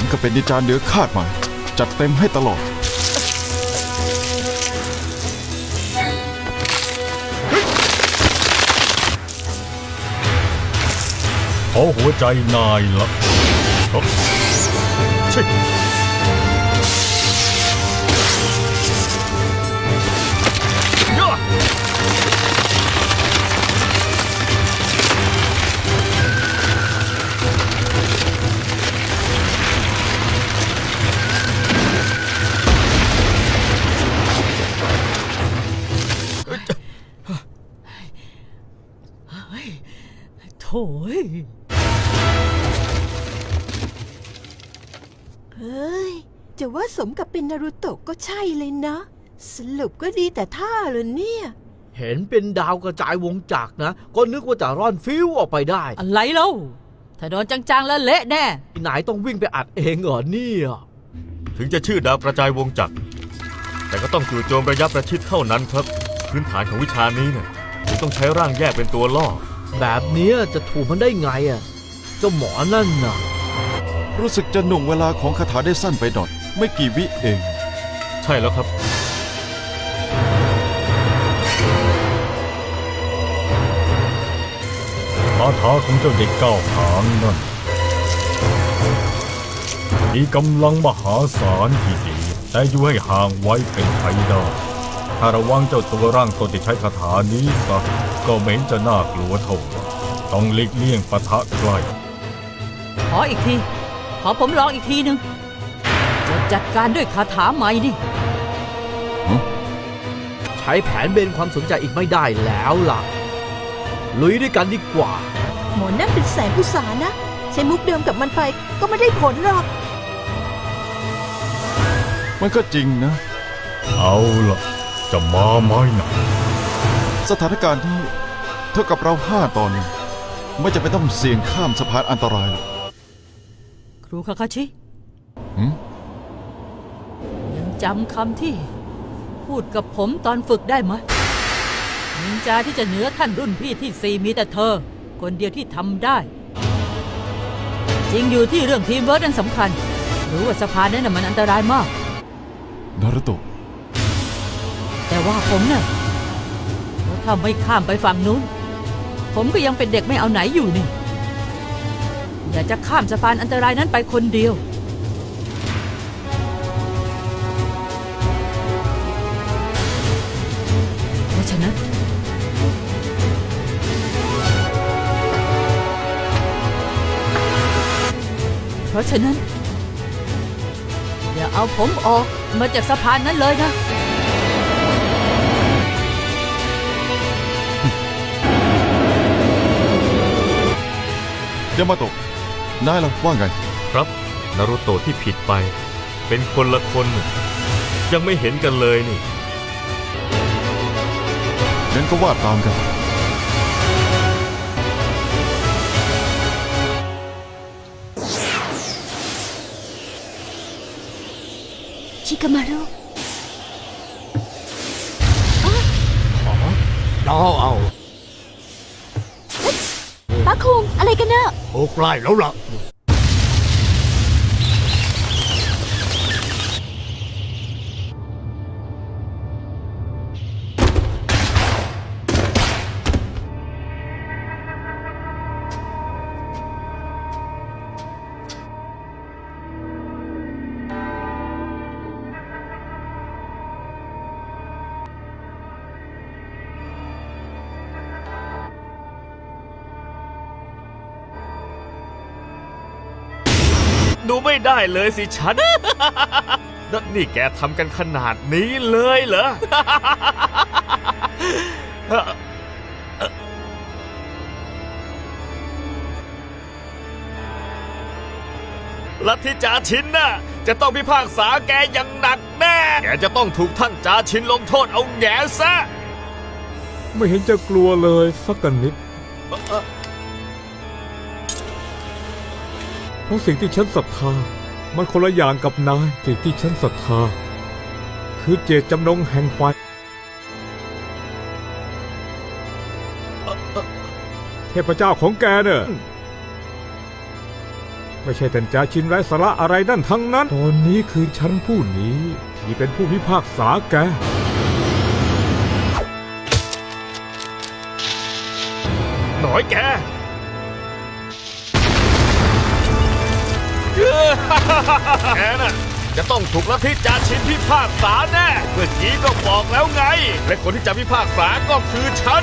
มกับเป็นนิจารเหนือคาดหมายจัดเต็มให้ตลอด ขอหัวใจนายละเอ้าชิ ยเฮ้ย จะว่าสมกับเป็นนารูโตะก็ใช่เลยนะ สรุปก็ดีแต่ท่าเลยเนี่ย เห็นเป็นดาวกระจายวงจักรนะ ก็นึกว่าจะร่อนฟิวออกไปได้ อะไรเล่าถ้าโดนจังๆแล้วเละแน่นายต้องวิ่งไปอัดเองเหรอเนี่ยถึงจะชื่อดาวกระจายวงจักร แต่ก็ต้องจู่โจมระยะประชิดเท่านั้นครับ พื้นฐานของวิชานี้เนี่ยถึงต้องใช้ร่างแยกเป็นตัวล่อ แบบเนี้ยจะถูกมันได้ไงอะเจ้าหมอนั่นน่ะ รู้สึกจะหน่วงเวลาของคาถาได้สั้นไปหน่อยไม่กี่วิเอง ใช่แล้วครับ คาถาของเจ้าเด็กเก้าหางนั่นมีกำลังมหาศาลที่ดีแต่อยู่ให้ห่างไว้เป็นไทยได้ถ้าระวังเจ้าตัวร่างตนที่ใช้คาถานี้ซะ ก็เหม็นจะน่ากลัวเท่าไหร่ต้องหลีกเลี่ยงปะทะใกล้ขออีกที ขอผมลองอีกทีหนึ่งจะจัดการด้วยคาถาใหม่นี่ใช้แผนเบนความสนใจอีกไม่ได้แล้วล่ะ ลุยด้วยกันดีกว่า หมอนั่นเป็นแสนอุตสาห์นะ ใช้มุกเดิมกับมันไปก็ไม่ได้ผลหรอก มันก็จริงนะ เอาล่ะ จะมาไหมนะ สถานการณ์ที่เท่ากับเราห้าตอนหนึ่งไม่จะไปนต้องเสี่ยงข้ามสะพานอันตรายหรอกครูคาคาชิหืมยังจำคำที่ พูดกับผมตอนฝึกได้ไหมนินจาที่จะเหนือท่านรุ่นพี่ที่สี่มีแต่เธอ คนเดียวที่ทำได้ จริงอยู่ที่เรื่องทีมเวิร์ดนั้นสำคัญ รู้ว่าสะพานนั้นนะมันอันตรายมากนารุโตะแต่ว่าผมน่ะ ถ้าไม่ข้ามไปฝั่งนู้น ผมก็ยังเป็นเด็กไม่เอาไหนอยู่นี่อยากจะข้ามสะพานอันตรายนั้นไปคนเดียวเพราะฉะนั้นเพราะฉะนั้น อย่าเอาผมออกมาจากสะพานนั้นเลยนะ ยามาโตะนายล่ะว่าไง ครับนารุโตะที่ผิดไป เป็นคนละคน ยังไม่เห็นกันเลยนี่งั้นก็ว่าตามกัน ชิคามารุเอาเอาป้า คุงอะไรกันเนอะโอ้ใกล้แล้วล่ะ ดูไม่ได้เลยสิฉันนั่นนี่แกทำกันขนาดนี้เลยเหรอ ลัทธิจาชินน่ะจะต้องพิพากษาแกอย่างหนักแน่ แกจะต้องถูกท่านจาชินลงโทษเอาแหงซะ ไม่เห็นจะกลัวเลยสักกันนิด ราะสิ่งที่ฉันศรัทธา มันคนละอย่างกับนายสิ่งที่ฉันศรัทธา คือเจตจำนงแห่งไฟเทพเจ้าของแกเนี่ยไม่ใช่แต่จาชินไร้สาระอะไรนั่นทั้งนั้น ตอนนี้คือฉันผู้นี้ที่เป็นผู้พิพากษาแกหน่อยแก แกน่ะจะต้องถูกลัทธิจาชินพิพากษาแน่ เมื่อกี้ก็บอกแล้วไง และคนที่จะพิพากษาก็คือฉัน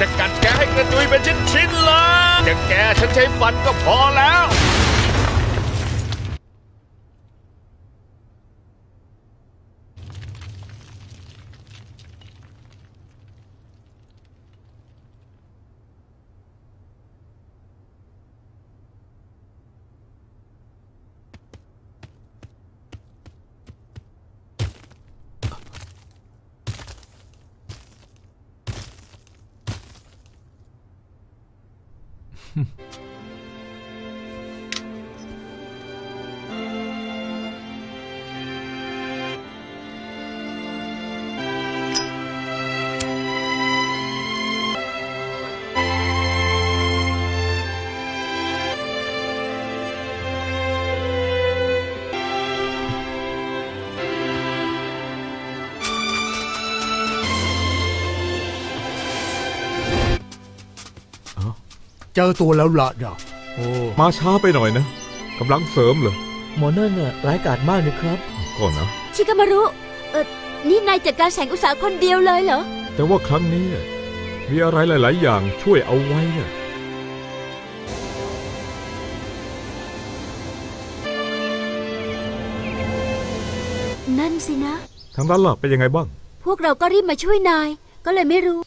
จะกัดแกให้กระจุยเป็นชิ้นๆเลยจะแกฉันใช้ฟันก็พอแล้ว 哼 เจอตัวแล้วละนะโอ้มาช้าไปหน่อยนะกำลังเสริมเหรอหมอนั่นน่ะร้ายกาจมากนะครับก่อนนะชิคามารุเออนี่นายจัดการแสงอุตสาหคนเดียวเลยเหรอ แต่ว่าครั้งนี้มีอะไรหลาย ๆ อย่างช่วยเอาไว้เนี่ยนั่นสินะ ทางนั้นล่ะเป็นยังไงบ้าง พวกเราก็รีบมาช่วยนาย ก็เลยไม่รู้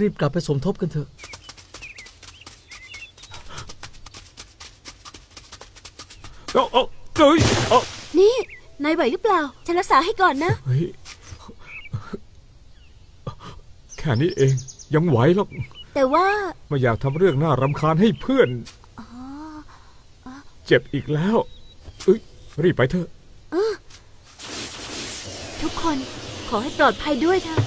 รีบกลับไปสมทบกันเถอะเอาเอาเฮ้ยเอานี่นายไหวหรือเปล่า ฉันรักษาให้ก่อนนะ เฮ้ยแค่นี้เองยังไหวหรอกแต่ว่า ไม่อยากทำเรื่องน่ารำคาญให้เพื่อนเจ็บอีกแล้วเอ้ยรีบไปเถอะ ทุกคนขอให้ปลอดภัยด้วยเถอะ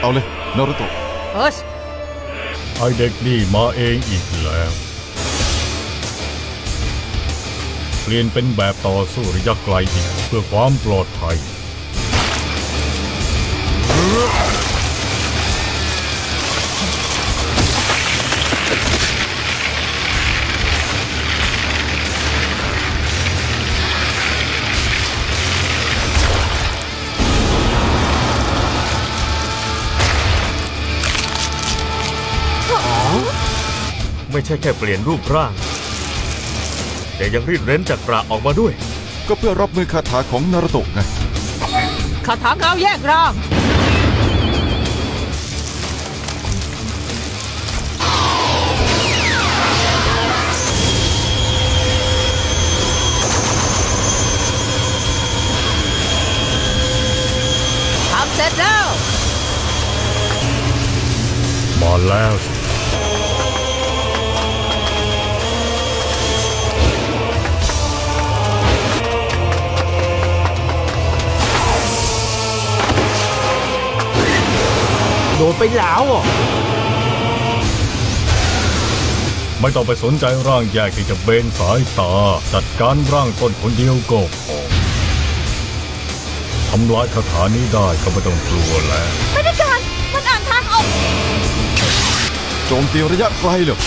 เอาเลยนารุโตะเอิร์ชไอเด็กนี่มาเองอีกแล้ว เปลี่ยนเป็นแบบต่อสู้ระยะไกลอีกเพื่อความปลอดภัย ไม่ใช่แค่เปลี่ยนรูปร่าง แต่ยังรีดเร้นจากกระออกมาด้วย ก็เพื่อรับมือคาถาของนารุโตะไงคาถาเงาแยกร่าง ทำเสร็จแล้ว มาแล้วสิ โดนไปแล้วอะไม่ต้องไปสนใจร่างแยกที่จะเบนสายตา จัดการร่างต้นคนเดียวก็พอทำลายคาถานี้ได้ก็ไม่ต้องกลัวแล้วไม่ได้การมันอ่านทางออกโจมตีระยะไกลเลย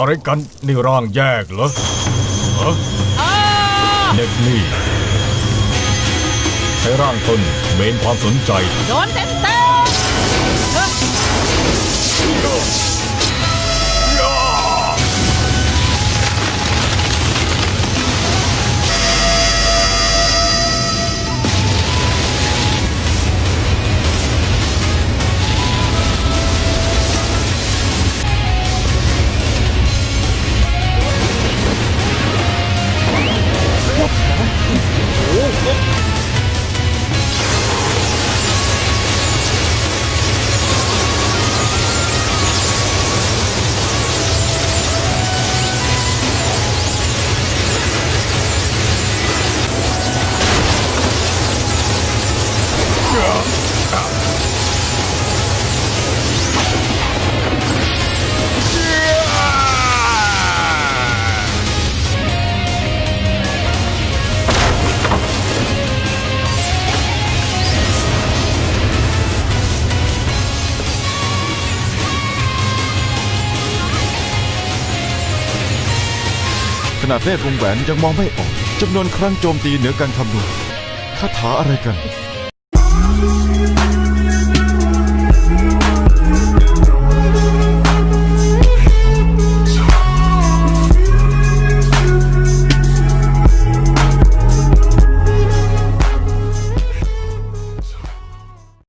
อะไรกันนี่ร่างแยกเหรอฮะเด็กนี่ใช้ร่างตนเบนความสนใจ โดนเต็มเต็ม นาดเนตรวงแหวนยังมองไม่ออกจำนวนครั้งโจมตีเหนือการคำนวณคาถาอะไรกัน